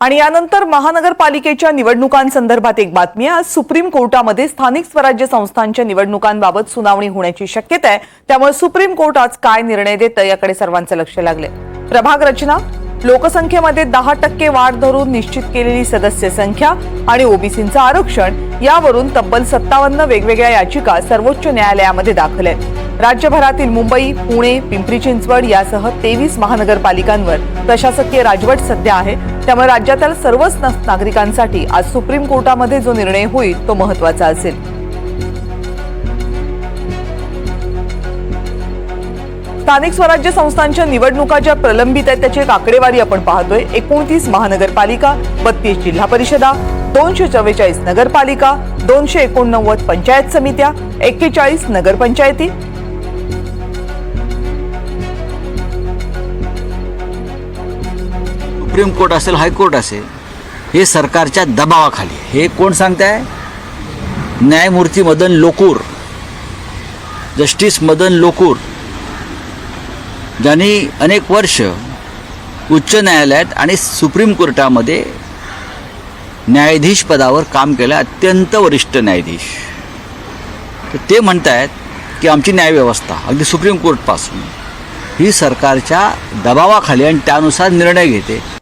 आणि यानंतर महानगरपालिकेच्या निवडणुकांसंदर्भात एक बातमी आज सुप्रीम कोर्टामध्ये स्थानिक स्वराज्य संस्थांच्या निवडणुकांबाबत सुनावणी होण्याची शक्यता आहे. त्यामुळे सुप्रीम कोर्ट आज काय निर्णय देतं याकडे सर्वांचं लक्ष लागले प्रभाग रचना लोकसंख्येमध्ये दहा टक्के वाढ धरून निश्चित केलेली सदस्य संख्या आणि ओबीसींचं आरक्षण यावरून तब्बल सत्तावन्न वेगवेगळ्या याचिका सर्वोच्च न्यायालयामध्ये दाखल आहेत. राज्यभरातील मुंबई पुणे पिंपरी चिंचवड यासह तेवीस महानगरपालिकांवर प्रशासकीय राजवट सध्या आहे. त्यामुळे राज्यातील सर्वच नागरिकांसाठी आज सुप्रीम कोर्टामध्ये जो निर्णय होईल तो महत्त्वाचा असेल. स्थानिक स्वराज्य संस्थांच्या निवडणुका ज्या प्रलंबित आहेत त्याची एक आकडेवारी आपण पाहतोय. एकोणतीस महानगरपालिका बत्तीस जिल्हा परिषदा दोनशे चव्वेचाळीस नगरपालिका दोनशे एकोणनव्वद पंचायत समित्या एक्केचाळीस नगरपंचायती सुप्रीम कोर्ट असेल हायकोर्ट असेल हे सरकारच्या दबावाखाली हे कोण सांगताय? न्यायमूर्ती मदन लोकूर जस्टिस मदन लोकूर ज्यांनी अनेक वर्ष उच्च न्यायालयात आणि सुप्रीम कोर्टामध्ये न्यायाधीश पदावर काम केलं अत्यंत वरिष्ठ न्यायाधीश. तर ते म्हणतायत की आमची न्यायव्यवस्था अगदी सुप्रीम कोर्टपासून ही सरकारच्या दबावाखाली आणि त्यानुसार निर्णय घेते.